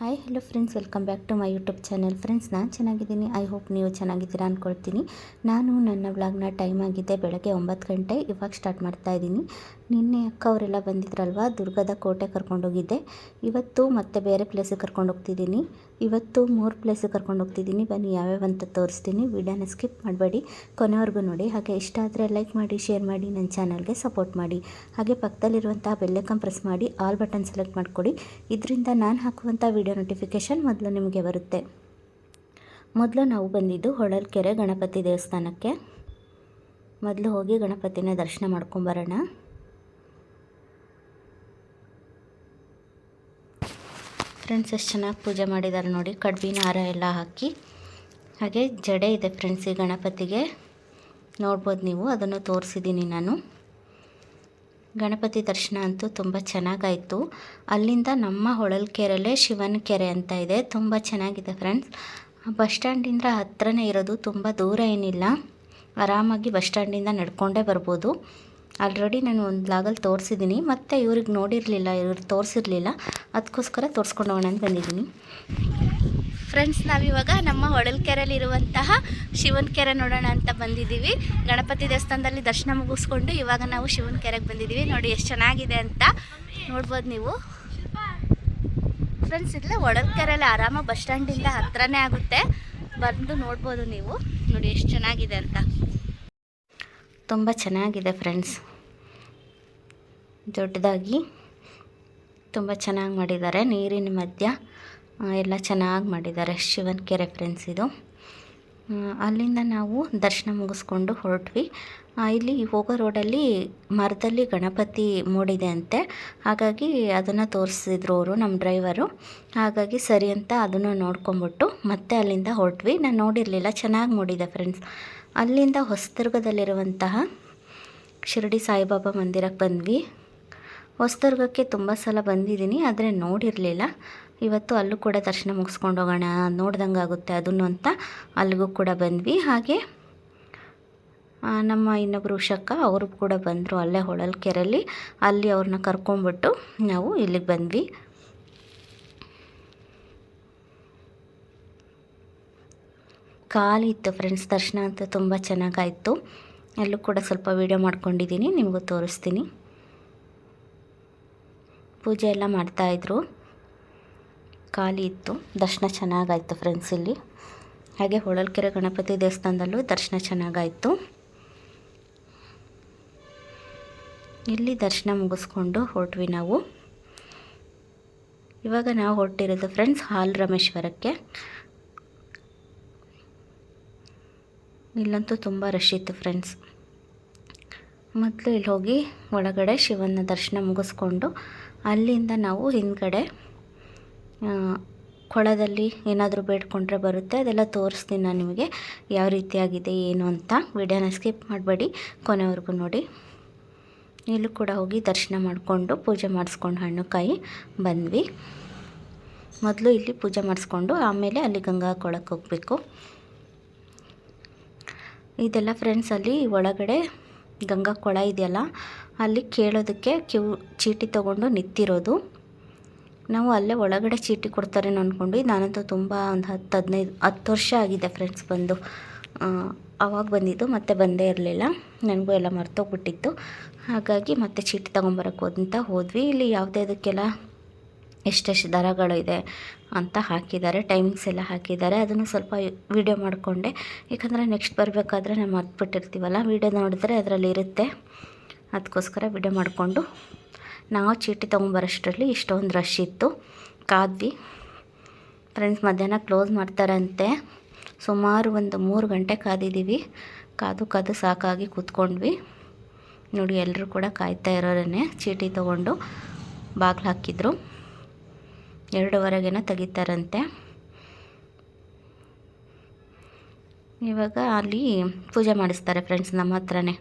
Hi hello friends welcome back to my YouTube channel friends ನಾನು ಚೆನ್ನಾಗಿದ್ದೀನಿ. I hope ನೀವು ಚೆನ್ನಾಗಿದ್ದೀರಾ ಅಂದ್ಕೊಳ್ತೀನಿ ನಾನು ನನ್ನ ವ್ಲಾಗ್ನ ಟೈಮ್ ಆಗಿದೆ ಬೆಳಗ್ಗೆ ಒಂಬತ್ತು ಗಂಟೆ. ಇವಾಗ ಸ್ಟಾರ್ಟ್ ಮಾಡ್ತಾ ಇದ್ದೀನಿ. ನಿನ್ನೆ ಅಕ್ಕ ಅವರೆಲ್ಲ ಬಂದಿದ್ರಲ್ವ? ದುರ್ಗದ ಕೋಟೆ ಕರ್ಕೊಂಡೋಗಿದ್ದೆ. ಇವತ್ತು ಮತ್ತೆ ಬೇರೆ ಪ್ಲೇಸಿಗೆ ಕರ್ಕೊಂಡು ಹೋಗ್ತಿದ್ದೀನಿ. ಇವತ್ತು ಮೂರು ಪ್ಲೇಸಿಗೆ ಕರ್ಕೊಂಡು ಹೋಗ್ತಿದ್ದೀನಿ. ಬನ್ನಿ, ಯಾವ್ಯಾವ ಅಂತ ತೋರಿಸ್ತೀನಿ. ವಿಡಿಯೋನ ಸ್ಕಿಪ್ ಮಾಡಬೇಡಿ. ಕೊನೆವರೆಗೂ ನೋಡಿ. ಹಾಗೆ ಇಷ್ಟ ಆದರೆ ಲೈಕ್ ಮಾಡಿ ಶೇರ್ ಮಾಡಿ ನನ್ನ ಚಾನಲ್ಗೆ ಸಪೋರ್ಟ್ ಮಾಡಿ. ಹಾಗೆ ಪಕ್ಕದಲ್ಲಿರುವಂತಹ ಬೆಲ್ಲೈಕನ್ ಪ್ರೆಸ್ ಮಾಡಿ ಆಲ್ ಬಟನ್ ಸೆಲೆಕ್ಟ್ ಮಾಡಿಕೊಡಿ. ಇದರಿಂದ ನಾನು ಹಾಕುವಂಥ ವಿಡಿಯೋ ನೋಟಿಫಿಕೇಷನ್ ಮೊದಲು ನಿಮಗೆ ಬರುತ್ತೆ. ಮೊದಲು ನಾವು ಬಂದಿದ್ದು ಹೊಳಲ್ಕೆರೆ ಗಣಪತಿ ದೇವಸ್ಥಾನಕ್ಕೆ. ಮೊದಲು ಹೋಗಿ ಗಣಪತಿನ ದರ್ಶನ ಮಾಡ್ಕೊಂಬರೋಣ. ಫ್ರೆಂಡ್ಸ್ ಎಷ್ಟು ಚೆನ್ನಾಗಿ ಪೂಜೆ ಮಾಡಿದ್ದಾರೆ ನೋಡಿ ಕಡ್ಬಿನ ಹಾರ ಎಲ್ಲ ಹಾಕಿ. ಹಾಗೆ ಜಡೆ ಇದೆ ಫ್ರೆಂಡ್ಸ್ ಈ ಗಣಪತಿಗೆ. ನೋಡ್ಬೋದು ನೀವು, ಅದನ್ನು ತೋರಿಸಿದ್ದೀನಿ ನಾನು. ಗಣಪತಿ ದರ್ಶನ ಅಂತೂ ತುಂಬ ಚೆನ್ನಾಗಾಯಿತು. ಅಲ್ಲಿಂದ ನಮ್ಮ ಹೊಳಲ್ಕೆರೆಯಲ್ಲೇ ಶಿವನ ಕೆರೆ ಅಂತ ಇದೆ, ತುಂಬ ಚೆನ್ನಾಗಿದೆ ಫ್ರೆಂಡ್ಸ್ ಬಸ್ ಸ್ಟ್ಯಾಂಡಿಂದ ಹತ್ತಿರನೇ ಇರೋದು, ತುಂಬ ದೂರ ಏನಿಲ್ಲ. ಆರಾಮಾಗಿ ಬಸ್ ಸ್ಟ್ಯಾಂಡಿಂದ ನಡ್ಕೊಂಡೇ ಬರ್ಬೋದು. ಆಲ್ರೆಡಿ ನಾನು ಒಂದು ಲಾಗಲ್ಲಿ ತೋರಿಸಿದ್ದೀನಿ ಮತ್ತು ಇವ್ರಿಗೆ ನೋಡಿರಲಿಲ್ಲ ಇವ್ರಿಗೆ ತೋರಿಸಿರ್ಲಿಲ್ಲ. ಅದಕ್ಕೋಸ್ಕರ ತೋರಿಸ್ಕೊಂಡು ಹೋಗೋಣ ಅಂತ ಬಂದಿದ್ದೀನಿ ಫ್ರೆಂಡ್ಸ್ ನಾವಿವಾಗ ನಮ್ಮ ಹೊಳಲ್ಕೆರೆಯಲ್ಲಿರುವಂತಹ ಶಿವನ ಕೆರೆ ನೋಡೋಣ ಅಂತ ಬಂದಿದ್ದೀವಿ ಗಣಪತಿ ದೇವಸ್ಥಾನದಲ್ಲಿ ದರ್ಶನ ಮುಗಿಸ್ಕೊಂಡು ಇವಾಗ ನಾವು ಶಿವನ ಕೆರೆಗೆ ಬಂದಿದ್ದೀವಿ ನೋಡಿ ಎಷ್ಟು ಚೆನ್ನಾಗಿದೆ ಅಂತ ನೋಡ್ಬೋದು ನೀವು. ಫ್ರೆಂಡ್ಸ್ ಇಲ್ಲ ಒಡಲ್ಕೆರೆಯಲ್ಲಿ ಆರಾಮ ಬಸ್ ಸ್ಟ್ಯಾಂಡಿಂದ ಹತ್ರನೇ ಆಗುತ್ತೆ. ಬಂದು ನೋಡ್ಬೋದು ನೀವು. ನೋಡಿ ಎಷ್ಟು ಚೆನ್ನಾಗಿದೆ ಅಂತ. ತುಂಬ ಚೆನ್ನಾಗಿದೆ ಫ್ರೆಂಡ್ಸ್ ದೊಡ್ಡದಾಗಿ ತುಂಬ ಚೆನ್ನಾಗಿ ಮಾಡಿದ್ದಾರೆ, ನೀರಿನ ಮಧ್ಯ ಎಲ್ಲ ಚೆನ್ನಾಗಿ ಮಾಡಿದ್ದಾರೆ, ಶಿವನ ಕೆರೆ ಫ್ರೆಂಡ್ಸ್ ಇದು. ಅಲ್ಲಿಂದ ನಾವು ದರ್ಶನ ಮುಗಿಸ್ಕೊಂಡು ಹೊರಟ್ವಿ. ಇಲ್ಲಿ ಹೋಗೋ ರೋಡಲ್ಲಿ ಮರದಲ್ಲಿ ಗಣಪತಿ ಮೂಡಿದೆ ಅಂತೆ. ಹಾಗಾಗಿ ಅದನ್ನು ತೋರಿಸಿದ್ರು ಅವರು, ನಮ್ಮ ಡ್ರೈವರು ಹಾಗಾಗಿ ಸರಿ ಅಂತ ಅದನ್ನು ನೋಡ್ಕೊಂಬಿಟ್ಟು ಮತ್ತೆ ಅಲ್ಲಿಂದ ಹೊರಟ್ವಿ. ನಾನು ನೋಡಿರಲಿಲ್ಲ, ಚೆನ್ನಾಗಿ ಮೂಡಿದೆ ಫ್ರೆಂಡ್ಸ್ ಅಲ್ಲಿಂದ ಹೊಸದುರ್ಗದಲ್ಲಿರುವಂತಹ ಶಿರಡಿ ಸಾಯಿಬಾಬಾ ಮಂದಿರಕ್ಕೆ ಬಂದ್ವಿ. ಹೊಸದುರ್ಗಕ್ಕೆ ತುಂಬ ಸಲ ಬಂದಿದ್ದೀನಿ, ಆದರೆ ನೋಡಿರಲಿಲ್ಲ. ಇವತ್ತು ಅಲ್ಲೂ ಕೂಡ ದರ್ಶನ ಮುಗಿಸ್ಕೊಂಡು ಹೋಗೋಣ, ನೋಡ್ದಂಗೆ ಆಗುತ್ತೆ ಅದನ್ನು ಅಂತ ಅಲ್ಲಿಗೂ ಕೂಡ ಬಂದ್ವಿ. ಹಾಗೆ ನಮ್ಮ ಇನ್ನೊಬ್ಬರು ಉಷಕ್ಕ ಅವರು ಕೂಡ ಬಂದರು ಅಲ್ಲೇ ಹೊಳಲ್ಕೆರೆಯಲ್ಲಿ. ಅಲ್ಲಿ ಅವ್ರನ್ನ ಕರ್ಕೊಂಬಿಟ್ಟು ನಾವು ಇಲ್ಲಿಗೆ ಬಂದ್ವಿ. ಖಾಲಿ ಫ್ರೆಂಡ್ಸ್, ದರ್ಶನ ಅಂತ ತುಂಬ ಚೆನ್ನಾಗಾಯಿತು. ಅಲ್ಲೂ ಕೂಡ ಸ್ವಲ್ಪ ವೀಡಿಯೋ ಮಾಡ್ಕೊಂಡಿದ್ದೀನಿ, ನಿಮಗೂ ತೋರಿಸ್ತೀನಿ. ಪೂಜೆ ಎಲ್ಲ ಮಾಡ್ತಾಯಿದ್ರು ಖಾಲಿ ಇತ್ತು. ದರ್ಶನ ಚೆನ್ನಾಗಾಯಿತು ಫ್ರೆಂಡ್ಸ್ ಇಲ್ಲಿ. ಹಾಗೆ ಹೊಳಲ್ಕೆರೆ ಗಣಪತಿ ದೇವಸ್ಥಾನದಲ್ಲೂ ದರ್ಶನ ಚೆನ್ನಾಗಾಯಿತು. ಇಲ್ಲಿ ದರ್ಶನ ಮುಗಿಸ್ಕೊಂಡು ಹೊರಟ್ವಿ ನಾವು. ಇವಾಗ ನಾವು ಹೊರಟಿರೋದು ಫ್ರೆಂಡ್ಸ್ ಹಾಲ್ ರಮೇಶ್ವರಕ್ಕೆ. ಇಲ್ಲಂತೂ ತುಂಬ ರಶ್ ಇತ್ತು ಫ್ರೆಂಡ್ಸ್ ಮೊದಲು ಇಲ್ಲಿ ಹೋಗಿ ಒಳಗಡೆ ಶಿವನ ದರ್ಶನ ಮುಗಿಸ್ಕೊಂಡು ಅಲ್ಲಿಂದ ನಾವು ಹಿಂದ್ಗಡೆ ಕೊಳದಲ್ಲಿ ಏನಾದರೂ ಬೇಡ್ಕೊಂಡ್ರೆ ಬರುತ್ತೆ. ಅದೆಲ್ಲ ತೋರಿಸ್ತೀನಿ ನಾನು ನಿಮಗೆ ಯಾವ ರೀತಿಯಾಗಿದೆ, ಏನು ಅಂತ. ವಿಡಿಯೋನ ಸ್ಕಿಪ್ ಮಾಡಬೇಡಿ, ಕೊನೆವರೆಗೂ ನೋಡಿ. ಇಲ್ಲೂ ಕೂಡ ಹೋಗಿ ದರ್ಶನ ಮಾಡಿಕೊಂಡು ಪೂಜೆ ಮಾಡಿಸ್ಕೊಂಡು ಹಣ್ಣು ಕಾಯಿ ಬಂದ್ವಿ. ಮೊದಲು ಇಲ್ಲಿ ಪೂಜೆ ಮಾಡಿಸ್ಕೊಂಡು ಆಮೇಲೆ ಅಲ್ಲಿ ಗಂಗಾ ಕೊಳಕ್ಕೆ ಹೋಗಬೇಕು. ಇದೆಲ್ಲ ಫ್ರೆಂಡ್ಸ್ ಅಲ್ಲಿ ಒಳಗಡೆ ಗಂಗಾ ಕೊಳ ಇದೆಯಲ್ಲ ಅಲ್ಲಿ ಕೇಳೋದಕ್ಕೆ ಕ್ಯೂ ಚೀಟಿ ತೊಗೊಂಡು ನಿಂತಿರೋದು. ನಾವು ಅಲ್ಲೇ ಒಳಗಡೆ ಚೀಟಿ ಕೊಡ್ತಾರೇನೋ ಅಂದ್ಕೊಂಡು ನಾನಂತೂ ತುಂಬ ಒಂದು ಹತ್ತು ಹದಿನೈದು, ಹತ್ತು ವರ್ಷ ಆಗಿದೆ ಫ್ರೆಂಡ್ಸ್ ಬಂದು. ಆವಾಗ ಬಂದಿದ್ದು, ಮತ್ತೆ ಬಂದೇ ಇರಲಿಲ್ಲ. ನನಗೂ ಎಲ್ಲ ಮರ್ತೋಗ್ಬಿಟ್ಟಿತ್ತು. ಹಾಗಾಗಿ ಮತ್ತೆ ಚೀಟಿ ತೊಗೊಂಬರಕ್ಕೆ ಹೋದಂತ ಹೋದ್ವಿ. ಇಲ್ಲಿ ಯಾವುದ್ಯಾವುದಕ್ಕೆಲ್ಲ ಎಷ್ಟೆಷ್ಟು ದರಗಳು ಇದೆ ಅಂತ ಹಾಕಿದ್ದಾರೆ ಟೈಮಿಂಗ್ಸ್ ಎಲ್ಲ ಹಾಕಿದ್ದಾರೆ. ಅದನ್ನು ಸ್ವಲ್ಪ ವೀಡಿಯೋ ಮಾಡಿಕೊಂಡೆ. ಯಾಕಂದರೆ ನೆಕ್ಸ್ಟ್ ಬರಬೇಕಾದ್ರೆ ನಾವು ಮರ್ತ್ಬಿಟ್ಟಿರ್ತೀವಲ್ಲ ವೀಡಿಯೋ ನೋಡಿದ್ರೆ ಅದರಲ್ಲಿ ಇರುತ್ತೆ. ಅದಕ್ಕೋಸ್ಕರ ವಿಡಿಯೋ ಮಾಡಿಕೊಂಡು ನಾವು ಚೀಟಿ ತೊಗೊಂಬರೋಷ್ಟರಲ್ಲಿ ಇಷ್ಟೊಂದು ರಶ್ ಇತ್ತು. ಕಾದ್ವಿ ಫ್ರೆಂಡ್ಸ್ ಮಧ್ಯಾಹ್ನ ಕ್ಲೋಸ್ ಮಾಡ್ತಾರಂತೆ. ಸುಮಾರು ಒಂದು ಮೂರು ಗಂಟೆ ಕಾದಿದ್ದೀವಿ ಕಾದು ಕಾದು ಸಾಕಾಗಿ ಕೂತ್ಕೊಂಡ್ವಿ. ನೋಡಿ ಎಲ್ಲರೂ ಕೂಡ ಕಾಯ್ತಾ ಇರೋರೇ ಚೀಟಿ ತೊಗೊಂಡು ಬಾಗಿಲು ಹಾಕಿದ್ರು. ಎರಡೂವರೆಗೇನೋ ತೆಗಿತಾರಂತೆ. ಇವಾಗ ಅಲ್ಲಿ ಪೂಜೆ ಮಾಡಿಸ್ತಾರೆ ಫ್ರೆಂಡ್ಸ್ ನಮ್ಮ ಹತ್ರನೇ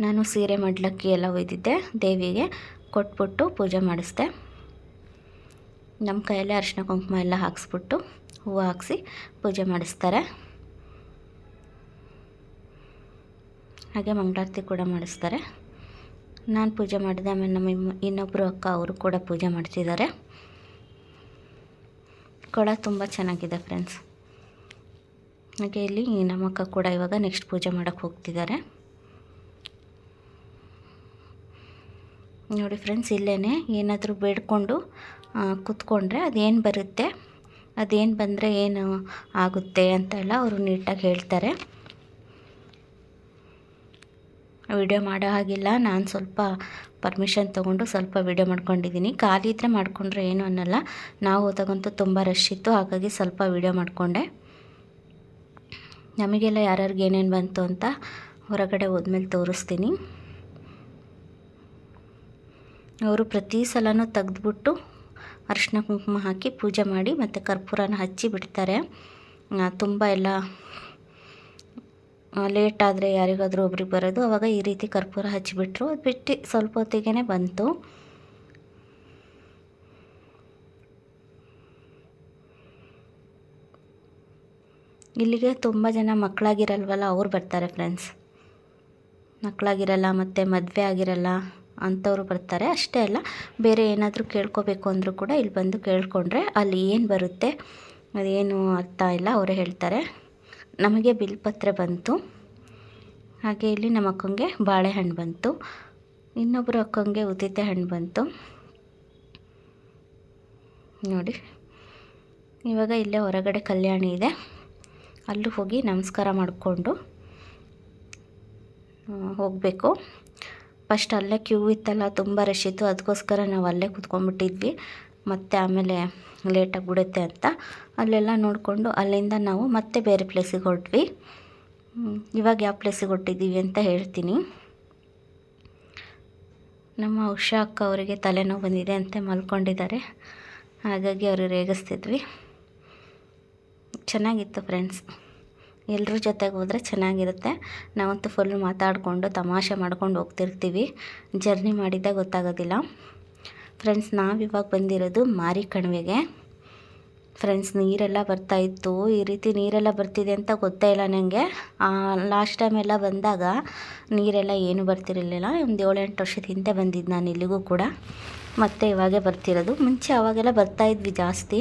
ನಾನು ಸೀರೆ ಮಡ್ಲಕ್ಕಿ ಎಲ್ಲ ಒಯ್ದಿದ್ದೆ, ದೇವಿಗೆ ಕೊಟ್ಬಿಟ್ಟು ಪೂಜೆ ಮಾಡಿಸ್ದೆ. ನಮ್ಮ ಕೈಯಲ್ಲೇ ಅರಿಶಿನ ಕುಂಕುಮ ಎಲ್ಲ ಹಾಕ್ಸ್ಬಿಟ್ಟು ಹೂವು ಹಾಕ್ಸಿ ಪೂಜೆ ಮಾಡಿಸ್ತಾರೆ. ಹಾಗೆ ಮಂಗಳಾರತಿ ಕೂಡ ಮಾಡಿಸ್ತಾರೆ. ನಾನು ಪೂಜೆ ಮಾಡಿದೆ, ಆಮೇಲೆ ನಮ್ಮ ಇನ್ನೊಬ್ಬರು ಅಕ್ಕ ಅವರು ಕೂಡ ಪೂಜೆ ಮಾಡ್ತಿದ್ದಾರೆ. ಕೊಳ ತುಂಬ ಚೆನ್ನಾಗಿದೆ ಫ್ರೆಂಡ್ಸ್. ಹಾಗೆ ಇಲ್ಲಿ ನಮ್ಮಕ್ಕ ಕೂಡ ಇವಾಗ ನೆಕ್ಸ್ಟ್ ಪೂಜೆ ಮಾಡೋಕ್ಕೆ ಹೋಗ್ತಿದ್ದಾರೆ. ನೋಡಿ ಫ್ರೆಂಡ್ಸ್ ಇಲ್ಲೇ ಏನಾದರೂ ಬೇಡ್ಕೊಂಡು ಕೂತ್ಕೊಂಡ್ರೆ ಅದೇನು ಬರುತ್ತೆ, ಅದೇನು ಬಂದರೆ ಏನು ಆಗುತ್ತೆ ಅಂತೆಲ್ಲ ಅವರು ನೀಟಾಗಿ ಹೇಳ್ತಾರೆ. ವಿಡಿಯೋ ಮಾಡೋ ಹಾಗಿಲ್ಲ, ನಾನು ಸ್ವಲ್ಪ ಪರ್ಮಿಷನ್ ತೊಗೊಂಡು ಸ್ವಲ್ಪ ವಿಡಿಯೋ ಮಾಡ್ಕೊಂಡಿದ್ದೀನಿ. ಖಾಲಿ ಇದ್ದರೆ ಮಾಡಿಕೊಂಡ್ರೆ ಏನು ಅನ್ನಲ್ಲ, ನಾವು ಹೋದಾಗಂತೂ ತುಂಬ ರಶ್ ಇತ್ತು, ಹಾಗಾಗಿ ಸ್ವಲ್ಪ ವಿಡಿಯೋ ಮಾಡಿಕೊಂಡೆ. ನಮಗೆಲ್ಲ ಯಾರ್ಯಾರಿಗೆ ಏನೇನು ಬಂತು ಅಂತ ಹೊರಗಡೆ ಹೋದ್ಮೇಲೆ ತೋರಿಸ್ತೀನಿ. ಅವರು ಪ್ರತಿ ಸಲನೂ ತೆಗೆದ್ಬಿಟ್ಟು ಅರಿಶಿನ ಕುಂಕುಮ ಹಾಕಿ ಪೂಜೆ ಮಾಡಿ ಮತ್ತು ಕರ್ಪೂರನ ಹಚ್ಚಿ ಬಿಡ್ತಾರೆ. ತುಂಬ ಎಲ್ಲ ಲೇಟ್ ಆದರೆ ಯಾರಿಗಾದರೂ ಒಬ್ರಿಗೆ ಬರೋದು. ಅವಾಗ ಈ ರೀತಿ ಕರ್ಪೂರ ಹಚ್ಚಿಬಿಟ್ರು. ಅದು ಬಿಟ್ಟು ಸ್ವಲ್ಪ ಹೊತ್ತಿಗೆ ಬಂತು. ಇಲ್ಲಿಗೆ ತುಂಬ ಜನ ಮಕ್ಕಳಾಗಿರಲ್ವಲ್ಲ, ಅವ್ರು ಬರ್ತಾರೆ ಫ್ರೆಂಡ್ಸ್ ಮಕ್ಕಳಾಗಿರಲ್ಲ, ಮತ್ತು ಮದುವೆ ಆಗಿರಲ್ಲ. ಅಂಥವ್ರು ಬರ್ತಾರೆ. ಅಷ್ಟೇ ಅಲ್ಲ, ಬೇರೆ ಏನಾದರೂ ಕೇಳ್ಕೋಬೇಕು ಅಂದರೂ ಕೂಡ ಇಲ್ಲಿ ಬಂದು ಕೇಳಿಕೊಂಡ್ರೆ ಅಲ್ಲಿ ಏನು ಬರುತ್ತೆ, ಅದೇನು ಅರ್ಥ ಇಲ್ಲ ಅವರೇ ಹೇಳ್ತಾರೆ. ನಮಗೆ ಬಿಲ್ಪತ್ರೆ ಬಂತು. ಹಾಗೆ ಇಲ್ಲಿ ನಮ್ಮ ಅಕ್ಕಂಗೆ ಬಾಳೆಹಣ್ಣು ಬಂತು. ಇನ್ನೊಬ್ಬರು ಅಕ್ಕಂಗೆ ಉದಿತೆ ಹಣ್ಣು ಬಂತು. ನೋಡಿ, ಇವಾಗ ಇಲ್ಲೇ ಹೊರಗಡೆ ಕಲ್ಯಾಣಿ ಇದೆ. ಅಲ್ಲೂ ಹೋಗಿ ನಮಸ್ಕಾರ ಮಾಡಿಕೊಂಡು ಹೋಗಬೇಕು. ಫಸ್ಟ್ ಅಲ್ಲೇ ಕ್ಯೂ ಇತ್ತಲ್ಲ, ತುಂಬ ರಶ್ ಇತ್ತು. ಅದಕ್ಕೋಸ್ಕರ ನಾವು ಅಲ್ಲೇ ಕುತ್ಕೊಂಡ್ಬಿಟ್ಟಿದ್ವಿ. ಮತ್ತು ಆಮೇಲೆ ಲೇಟಾಗಿ ಬಿಡುತ್ತೆ ಅಂತ. ಅಲ್ಲೆಲ್ಲ ನೋಡಿಕೊಂಡು ಅಲ್ಲಿಂದ ನಾವು ಮತ್ತೆ ಬೇರೆ ಪ್ಲೇಸಿಗೆ ಹೊರಟ್ವಿ. ಇವಾಗ ಯಾವ ಪ್ಲೇಸಿಗೆ ಹೊರಟಿದ್ದೀವಿ ಅಂತ ಹೇಳ್ತೀನಿ. ನಮ್ಮ ಉಷಾ ಅಕ್ಕ ಅವರಿಗೆ ತಲೆನೋವು ಬಂದಿದೆ ಅಂತ ಮಲ್ಕೊಂಡಿದ್ದಾರೆ. ಹಾಗಾಗಿ ಅವರು ರೇಗಿಸ್ತಿದ್ವಿ. ಚೆನ್ನಾಗಿತ್ತು ಫ್ರೆಂಡ್ಸ್ ಎಲ್ಲರ ಜೊತೆಗೆ ಹೋದರೆ ಚೆನ್ನಾಗಿರುತ್ತೆ. ನಾವಂತೂ ಫುಲ್ ಮಾತಾಡಿಕೊಂಡು, ತಮಾಷೆ ಮಾಡ್ಕೊಂಡು ಹೋಗ್ತಿರ್ತೀವಿ. ಜರ್ನಿ ಮಾಡಿದ್ದೇ ಗೊತ್ತಾಗೋದಿಲ್ಲ. ಫ್ರೆಂಡ್ಸ್ ನಾವಿವಾಗ ಬಂದಿರೋದು ಮಾರಿ ಕಣಿವೆಗೆ ಫ್ರೆಂಡ್ಸ್ ನೀರೆಲ್ಲ ಬರ್ತಾಯಿತ್ತು ಈ ರೀತಿ ನೀರೆಲ್ಲ ಬರ್ತಿದೆ ಅಂತ ಗೊತ್ತೇ ಇಲ್ಲ ನನಗೆ ಲಾಸ್ಟ್ ಟೈಮ್ ಎಲ್ಲ ಬಂದಾಗ ನೀರೆಲ್ಲ ಏನು ಬರ್ತಿರಲಿಲ್ಲ. ಒಂದು ಏಳೆಂಟು ವರ್ಷದ ಹಿಂದೆ ಬಂದಿದ್ದು ನಾನು ಇಲ್ಲಿಗೂ ಕೂಡ. ಮತ್ತು ಇವಾಗೆ ಬರ್ತಿರೋದು. ಮುಂಚೆ ಅವಾಗೆಲ್ಲ ಬರ್ತಾಯಿದ್ವಿ ಜಾಸ್ತಿ.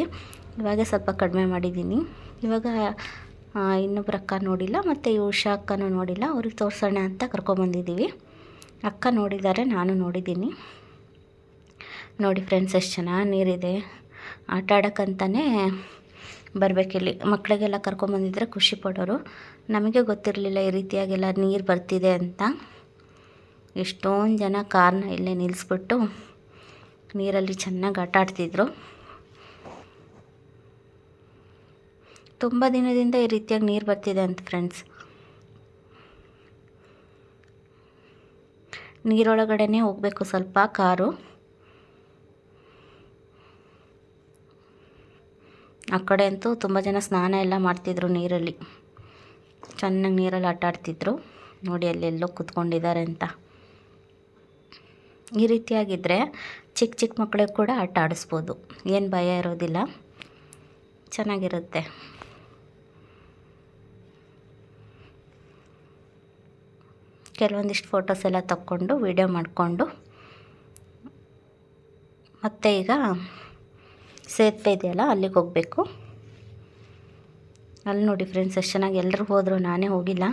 ಇವಾಗ ಸ್ವಲ್ಪ ಕಡಿಮೆ ಮಾಡಿದ್ದೀನಿ. ಇವಾಗ ಇನ್ನೊಬ್ರು ಅಕ್ಕ ನೋಡಿಲ್ಲ, ಮತ್ತು ಈ ಉಷಾ ಅಕ್ಕನೂ ನೋಡಿಲ್ಲ. ಅವ್ರಿಗೆ ತೋರಿಸೋಣ ಅಂತ ಕರ್ಕೊಂಬಂದಿದ್ದೀವಿ ಅಕ್ಕ ನೋಡಿದ್ದಾರೆ, ನಾನು ನೋಡಿದ್ದೀನಿ. ನೋಡಿ ಫ್ರೆಂಡ್ಸ್ ಎಷ್ಟು ಚೆನ್ನಾಗಿ ನೀರಿದೆ. ಆಟ ಆಡೋಕ್ಕಂತಲೇ ಬರಬೇಕಿಲ್ಲಿ ಮಕ್ಕಳಿಗೆಲ್ಲ ಕರ್ಕೊಂಬಂದಿದ್ರೆ ಖುಷಿ ಪಡೋರು. ನಮಗೆ ಗೊತ್ತಿರಲಿಲ್ಲ ಈ ರೀತಿಯಾಗೆಲ್ಲ ನೀರು ಬರ್ತಿದೆ ಅಂತ. ಎಷ್ಟೊಂದು ಜನ ಕಾರನ್ನ ಇಲ್ಲೇ ನಿಲ್ಲಿಸ್ಬಿಟ್ಟು ನೀರಲ್ಲಿ ಚೆನ್ನಾಗಿ ಆಟ ಆಡ್ತಿದ್ರು ತುಂಬ ದಿನದಿಂದ ಈ ರೀತಿಯಾಗಿ ನೀರು ಬರ್ತಿದೆ ಅಂತ ಫ್ರೆಂಡ್ಸ್ ನೀರೊಳಗಡೆನೇ ಹೋಗಬೇಕು ಸ್ವಲ್ಪ ಕಾರು. ಆ ಕಡೆ ಅಂತೂ ತುಂಬ ಜನ ಸ್ನಾನ ಎಲ್ಲ ಮಾಡ್ತಿದ್ರು ನೀರಲ್ಲಿ. ಚೆನ್ನಾಗಿ ನೀರಲ್ಲಿ ಆಟ ಆಡ್ತಿದ್ರು. ನೋಡಿ ಅಲ್ಲೆಲ್ಲೋ ಕೂತ್ಕೊಂಡಿದ್ದಾರೆ ಅಂತ. ಈ ರೀತಿಯಾಗಿದ್ದರೆ ಚಿಕ್ಕ ಚಿಕ್ಕ ಮಕ್ಕಳಿಗೆ ಕೂಡ ಆಟ ಆಡಿಸ್ಬೋದು. ಏನು ಭಯ ಇರೋದಿಲ್ಲ. ಚೆನ್ನಾಗಿರುತ್ತೆ. ಕೆಲವೊಂದಿಷ್ಟು ಫೋಟೋಸ್ ಎಲ್ಲ ತಕ್ಕೊಂಡು ವೀಡಿಯೋ ಮಾಡಿಕೊಂಡು. ಮತ್ತು ಈಗ ಸೇತುವೆ ಇದೆಯಲ್ಲ, ಅಲ್ಲಿಗೆ ಹೋಗಬೇಕು. ಅಲ್ಲಿ ನೋಡಿ ಫ್ರೆಂಡ್ಸ್ ಎಷ್ಟು ಚೆನ್ನಾಗಿ ಎಲ್ಲರೂ ಹೋದರು, ನಾನೇ ಹೋಗಿಲ್ಲ.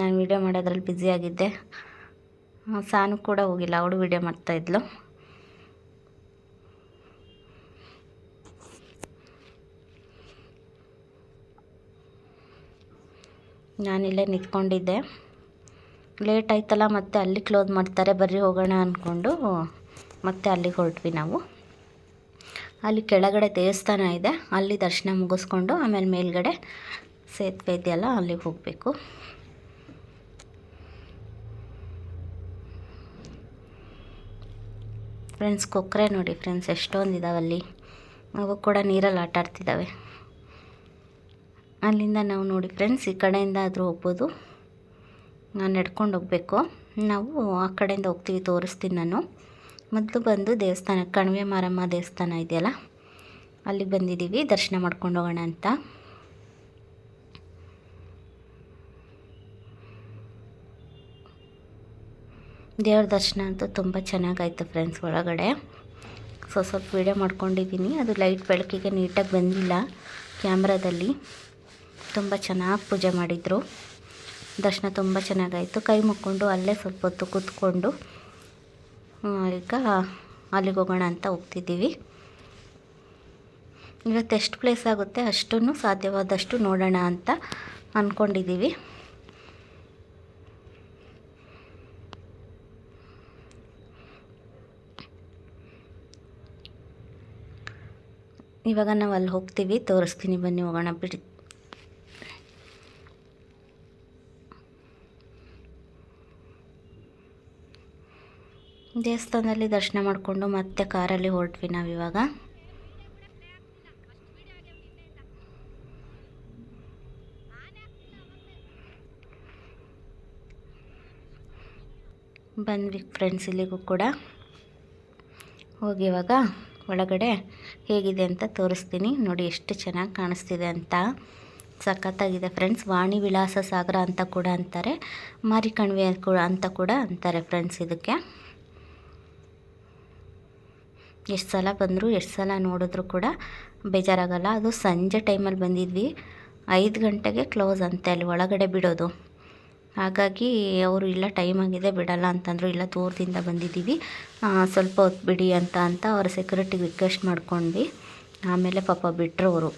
ನಾನು ವೀಡಿಯೋ ಮಾಡೋದ್ರಲ್ಲಿ ಬ್ಯುಸಿಯಾಗಿದ್ದೆ ಸಾನು ಕೂಡ ಹೋಗಿಲ್ಲ, ಅವಳು ವೀಡಿಯೋ ಮಾಡ್ತಾಯಿದ್ಲು ನಾನಿಲ್ಲೇ ನಿಂತ್ಕೊಂಡಿದ್ದೆ. ಲೇಟ್ ಆಯ್ತಲ್ಲ, ಮತ್ತೆ ಅಲ್ಲಿ ಕ್ಲೋಸ್ ಮಾಡ್ತಾರೆ, ಬರ್ರಿ ಹೋಗೋಣ ಅಂದ್ಕೊಂಡು ಮತ್ತೆ ಅಲ್ಲಿಗೆ ಹೊರಟ್ವಿ ನಾವು. ಅಲ್ಲಿ ಕೆಳಗಡೆ ದೇವಸ್ಥಾನ ಇದೆ. ಅಲ್ಲಿ ದರ್ಶನ ಮುಗಿಸ್ಕೊಂಡು, ಆಮೇಲೆ ಮೇಲ್ಗಡೆ ಸೇತುವೆ ಇದೆಯಲ್ಲ, ಅಲ್ಲಿಗೆ ಹೋಗಬೇಕು. ಫ್ರೆಂಡ್ಸ್ ಕೊಕ್ಕರೆ ನೋಡಿ ಫ್ರೆಂಡ್ಸ್ ಎಷ್ಟೊಂದು ಇದಾವಲ್ಲಿ ಅವು ಕೂಡ ನೀರಲ್ಲಿ ಆಟ ಆಡ್ತಿದ್ದಾವೆ ಅಲ್ಲಿಂದ ನಾವು ನೋಡಿ ಫ್ರೆಂಡ್ಸ್ ಈ ಕಡೆಯಿಂದ ಆದರೂ ಹೋಗ್ಬೋದು. ನಾನು ನಡ್ಕೊಂಡು ಹೋಗಬೇಕು. ನಾವು ಆ ಕಡೆಯಿಂದ ಹೋಗ್ತೀವಿ, ತೋರಿಸ್ತೀನಿ ನಾನು. ಮೊದಲು ಬಂದು ದೇವಸ್ಥಾನ, ಕಣಿವೆ ಮಾರಮ್ಮ ದೇವಸ್ಥಾನ ಇದೆಯಲ್ಲ, ಅಲ್ಲಿಗೆ ಬಂದಿದ್ದೀವಿ ದರ್ಶನ ಮಾಡ್ಕೊಂಡು ಹೋಗೋಣ ಅಂತ. ದೇವ್ರ ದರ್ಶನ ಅಂತೂ ತುಂಬ ಚೆನ್ನಾಗಾಯಿತು ಫ್ರೆಂಡ್ಸ್ ಒಳಗಡೆ. ಸ್ವಲ್ಪ ಸ್ವಲ್ಪ ವೀಡಿಯೋ ಮಾಡ್ಕೊಂಡಿದ್ದೀನಿ ಅದು ಲೈಟ್ ಬೆಳಕಿಗೆ ನೀಟಾಗಿ ಬಂದಿಲ್ಲ ಕ್ಯಾಮ್ರಾದಲ್ಲಿ ತುಂಬ ಚೆನ್ನಾಗಿ ಪೂಜೆ ಮಾಡಿದರು. ದರ್ಶನ ತುಂಬ ಚೆನ್ನಾಗಾಯಿತು. ಕೈ ಮುಕ್ಕೊಂಡು ಅಲ್ಲೇ ಸ್ವಲ್ಪ ಹೊತ್ತು ಕೂತ್ಕೊಂಡು ಈಗ ಅಲ್ಲಿಗೆ ಹೋಗೋಣ ಅಂತ ಹೋಗ್ತಿದ್ದೀವಿ. ಇವತ್ತು ಎಷ್ಟು ಪ್ಲೇಸ್ ಆಗುತ್ತೆ ಅಷ್ಟನ್ನು ಸಾಧ್ಯವಾದಷ್ಟು ನೋಡೋಣ ಅಂತ ಅಂದ್ಕೊಂಡಿದ್ದೀವಿ ಇವಾಗ ನಾವು ಅಲ್ಲಿ ಹೋಗ್ತೀವಿ. ತೋರಿಸ್ತೀನಿ ಬನ್ನಿ ಹೋಗೋಣ ಬಿಡಿ. ದೇವಸ್ಥಾನದಲ್ಲಿ ದರ್ಶನ ಮಾಡಿಕೊಂಡು ಮತ್ತೆ ಕಾರಲ್ಲಿ ಹೊರಟ್ವಿ ನಾವಿವಾಗ. ಬಂದ್ವಿ ಫ್ರೆಂಡ್ಸ್ ಇಲ್ಲಿಗೂ ಕೂಡ. ಹೋಗಿ ಇವಾಗ ಒಳಗಡೆ ಹೇಗಿದೆ ಅಂತ ತೋರಿಸ್ತೀನಿ. ನೋಡಿ ಎಷ್ಟು ಚೆನ್ನಾಗಿ ಕಾಣಿಸ್ತಿದೆ ಅಂತ. ಸಖತ್ತಾಗಿದೆ ಫ್ರೆಂಡ್ಸ್ ವಾಣಿ ವಿಳಾಸ ಸಾಗರ ಅಂತ ಕೂಡ ಅಂತಾರೆ. ಮಾರಿಕಣ್ವೆ ಕೂಡ ಅಂತ ಕೂಡ ಅಂತಾರೆ ಫ್ರೆಂಡ್ಸ್ ಇದಕ್ಕೆ. ಎಷ್ಟು ಸಲ ಬಂದರೂ, ಎಷ್ಟು ಸಲ ನೋಡಿದ್ರು ಕೂಡ ಬೇಜಾರಾಗಲ್ಲ. ಅದು ಸಂಜೆ ಟೈಮಲ್ಲಿ ಬಂದಿದ್ವಿ. ಐದು ಗಂಟೆಗೆ ಕ್ಲೋಸ್ ಅಂತೆ ಅಲ್ಲಿ ಒಳಗಡೆ ಬಿಡೋದು. ಹಾಗಾಗಿ ಅವರು ಇಲ್ಲ, ಟೈಮ್ ಆಗಿದೆ, ಬಿಡಲ್ಲ ಅಂತಂದರು, ಇಲ್ಲ ದೂರದಿಂದ ಬಂದಿದ್ದೀವಿ. ಸ್ವಲ್ಪ ಹೊತ್ತು ಬಿಡಿ ಅಂತ ಅಂತ ಅವ್ರ ಸೆಕ್ಯೂರಿಟಿಗೆ ರಿಕ್ವೆಸ್ಟ್ ಮಾಡ್ಕೊಂಡ್ವಿ. ಆಮೇಲೆ ಪಾಪ ಬಿಟ್ಟರು ಅವರು.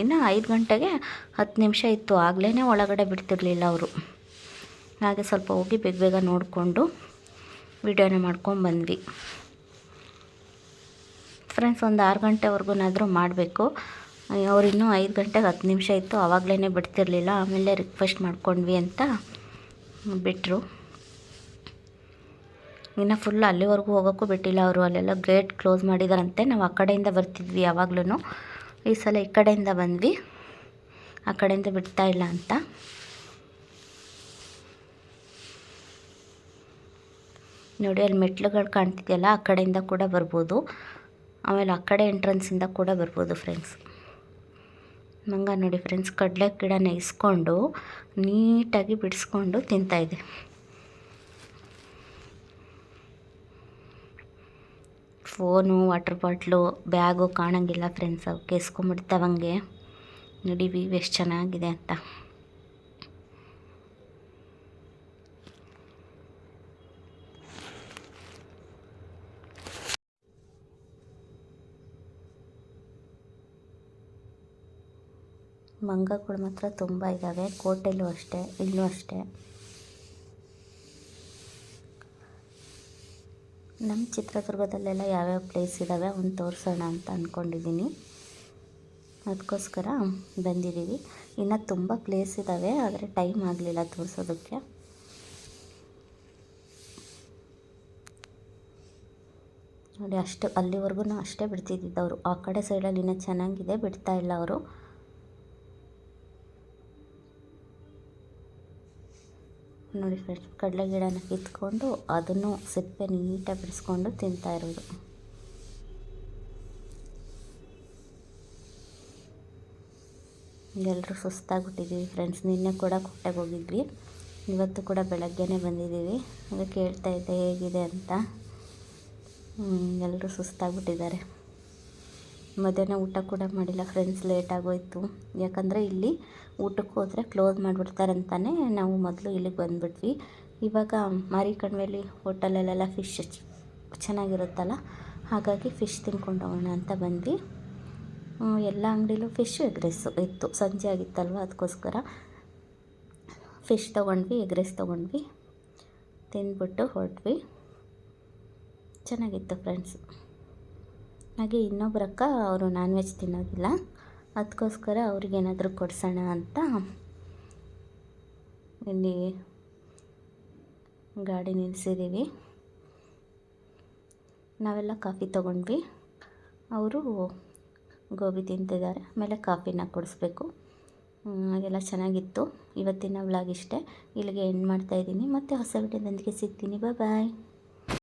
ಇನ್ನು ಐದು ಗಂಟೆಗೆ ಹತ್ತು ನಿಮಿಷ ಇತ್ತು. ಆಗಲೇ ಒಳಗಡೆ ಬಿಡ್ತಿರ್ಲಿಲ್ಲ ಅವರು. ಹಾಗೆ ಸ್ವಲ್ಪ ಹೋಗಿ ಬೇಗ ಬೇಗ ನೋಡಿಕೊಂಡು ವಿಡಿಯೋನ ಮಾಡ್ಕೊಂಡು ಬಂದ್ವಿ. ಫ್ರೆಂಡ್ಸ್ ಒಂದು ಆರು ಗಂಟೆವರೆಗೂನಾದರೂ ಮಾಡಬೇಕು. ಅವ್ರು ಇನ್ನೂ ಐದು ಗಂಟೆಗೆ ಹತ್ತು ನಿಮಿಷ ಇತ್ತು ಆವಾಗಲೇ ಬಿಡ್ತಿರ್ಲಿಲ್ಲ. ಆಮೇಲೆ ರಿಕ್ವೆಸ್ಟ್ ಮಾಡ್ಕೊಂಡ್ವಿ ಅಂತ ಬಿಟ್ಟರು ಇನ್ನು ಫುಲ್ ಅಲ್ಲಿವರೆಗೂ ಹೋಗೋಕ್ಕೂ ಬಿಟ್ಟಿಲ್ಲ ಅವರು. ಅಲ್ಲೆಲ್ಲ ಗೇಟ್ ಕ್ಲೋಸ್ ಮಾಡಿದಾರಂತೆ. ನಾವು ಆ ಕಡೆಯಿಂದ ಬರ್ತಿದ್ವಿ ಯಾವಾಗ್ಲೂ ಈ ಸಲ ಈ ಕಡೆಯಿಂದ ಬಂದ್ವಿ. ಆ ಕಡೆಯಿಂದ ಬಿಡ್ತಾ ಇಲ್ಲ ಅಂತ. ನೋಡಿ, ಅಲ್ಲಿ ಮೆಟ್ಲುಗಳು ಕಾಣ್ತಿದೆಯಲ್ಲ, ಆ ಕಡೆಯಿಂದ ಕೂಡ ಬರ್ಬೋದು. ಆಮೇಲೆ ಆ ಕಡೆ ಎಂಟ್ರೆನ್ಸಿಂದ ಕೂಡ ಬರ್ಬೋದು ಫ್ರೆಂಡ್ಸ್ ಮಂಗ ನೋಡಿ ಫ್ರೆಂಡ್ಸ್ ಕಡಲೆ ಗಿಡನ ಇಸ್ಕೊಂಡು ನೀಟಾಗಿ ಬಿಡಿಸ್ಕೊಂಡು ತಿಂತಾಯಿದೆ ಫೋನು ವಾಟರ್ ಬಾಟ್ಲು ಬ್ಯಾಗು ಕಾಣಂಗಿಲ್ಲ ಫ್ರೆಂಡ್ಸ್ ಅವಕ್ಕೆ ಇಸ್ಕೊಂಬಿಡ್ತಾವಂಗೆ ನೋಡಿ ವೀವ್ ಎಷ್ಟು ಚೆನ್ನಾಗಿದೆ ಅಂತ. ಮಂಗಗಳು ಮಾತ್ರ ತುಂಬ ಇದ್ದಾವೆ ಕೋಟೆಲೂ ಅಷ್ಟೇ, ಇಲ್ಲೂ ಅಷ್ಟೇ. ನಮ್ಮ ಚಿತ್ರದುರ್ಗದಲ್ಲೆಲ್ಲ ಯಾವ್ಯಾವ ಪ್ಲೇಸ್ ಇದ್ದಾವೆ ಅವ್ನು ತೋರಿಸೋಣ ಅಂತ ಅಂದ್ಕೊಂಡಿದ್ದೀನಿ ಅದಕ್ಕೋಸ್ಕರ ಬಂದಿದ್ದೀವಿ ಇನ್ನು ತುಂಬ ಪ್ಲೇಸ್ ಇದ್ದಾವೆ ಆದರೆ ಟೈಮ್ ಆಗಲಿಲ್ಲ ತೋರಿಸೋದಕ್ಕೆ. ನೋಡಿ ಅಷ್ಟು ಅಲ್ಲಿವರೆಗೂ ಅಷ್ಟೇ ಬಿಡ್ತಿದ್ದಿದ್ದವರು. ಆ ಕಡೆ ಸೈಡಲ್ಲಿ ಇನ್ನೂ ಚೆನ್ನಾಗಿದೆ, ಬಿಡ್ತಾ ಇಲ್ಲ ಅವರು. ನೋಡಿ ಫ್ರೆಂಡ್ಸ್ ಕಡಲೆ ಗಿಡನ ಕಿತ್ಕೊಂಡು ಅದನ್ನು ಸಿಪ್ಪೆ ನೀಟಾಗಿ ಬಿಡಿಸ್ಕೊಂಡು ತಿಂತಾ ಇರೋದು. ಎಲ್ಲರೂ ಸುಸ್ತಾಗ್ಬಿಟ್ಟಿದ್ದೀವಿ ಫ್ರೆಂಡ್ಸ್ ನಿನ್ನೆ ಕೂಡ ಕೊಟ್ಟೆಗೆ ಹೋಗಿದ್ವಿ. ಇವತ್ತು ಕೂಡ ಬೆಳಗ್ಗೆನೇ ಬಂದಿದ್ದೀವಿ. ಅದಕ್ಕೆ ಹೇಳ್ತಾ ಇದ್ದೆ ಹೇಗಿದೆ ಅಂತ. ಎಲ್ಲರೂ ಸುಸ್ತಾಗ್ಬಿಟ್ಟಿದ್ದಾರೆ. ಮಧ್ಯಾಹ್ನ ಊಟ ಕೂಡ ಮಾಡಿಲ್ಲ ಫ್ರೆಂಡ್ಸ್ ಲೇಟ್ ಆಗೋಯ್ತು. ಯಾಕಂದರೆ ಇಲ್ಲಿ ಊಟಕ್ಕೆ ಹೋದರೆ ಕ್ಲೋಸ್ ಮಾಡಿಬಿಡ್ತಾರಂತಾನೆ ನಾವು ಮೊದಲು ಇಲ್ಲಿಗೆ ಬಂದುಬಿಟ್ವಿ. ಇವಾಗ ಮಾರಿಕಣ್ವೆಲಿ ಹೋಟೆಲಲ್ಲೆಲ್ಲ ಫಿಶ್ ಚೆನ್ನಾಗಿರುತ್ತಲ್ಲ, ಹಾಗಾಗಿ ಫಿಶ್ ತಿನ್ಕೊಂಡು ಹೋಗೋಣ ಅಂತ ಬಂದ್ವಿ. ಎಲ್ಲ ಅಂಗಡಿಲೂ ಫಿಶ್ ಎಗ್ ರೈಸು ಇತ್ತು. ಸಂಜೆ ಆಗಿತ್ತಲ್ವ ಅದಕ್ಕೋಸ್ಕರ. ಫಿಶ್ ತೊಗೊಂಡ್ವಿ ಎಗ್ ರೈಸ್ ತೊಗೊಂಡ್ವಿ. ತಿಂದ್ಬಿಟ್ಟು ಹೊರಟ್ವಿ. ಚೆನ್ನಾಗಿತ್ತು ಫ್ರೆಂಡ್ಸ್ ಹಾಗೆ ಇನ್ನೊಬ್ರಕ್ಕ ಅವರು ನಾನ್ ವೆಜ್ ತಿನ್ನೋದಿಲ್ಲ. ಅದಕ್ಕೋಸ್ಕರ ಅವ್ರಿಗೇನಾದರೂ ಕೊಡಿಸೋಣ ಅಂತ ಇಲ್ಲಿ ಗಾಡಿ ನಿಲ್ಲಿಸಿದ್ದೀವಿ ನಾವೆಲ್ಲ ಕಾಫಿ ತೊಗೊಂಡ್ವಿ. ಅವರು ಗೋಬಿ ತಿಂತಿದ್ದಾರೆ. ಆಮೇಲೆ ಕಾಫಿನ ಕೊಡಿಸ್ಬೇಕು. ಅದೆಲ್ಲ ಚೆನ್ನಾಗಿತ್ತು. ಇವತ್ತಿನ ವ್ಲಾಗ್ ಇಷ್ಟೇ. ಇಲ್ಲಿಗೆ ಎಂಡ್ ಮಾಡ್ತಾಯಿದ್ದೀನಿ ಮತ್ತು ಹೊಸ ವಿಡಿಯೋದೊಂದಿಗೆ ಸಿಗ್ತೀನಿ. ಬಾಯ್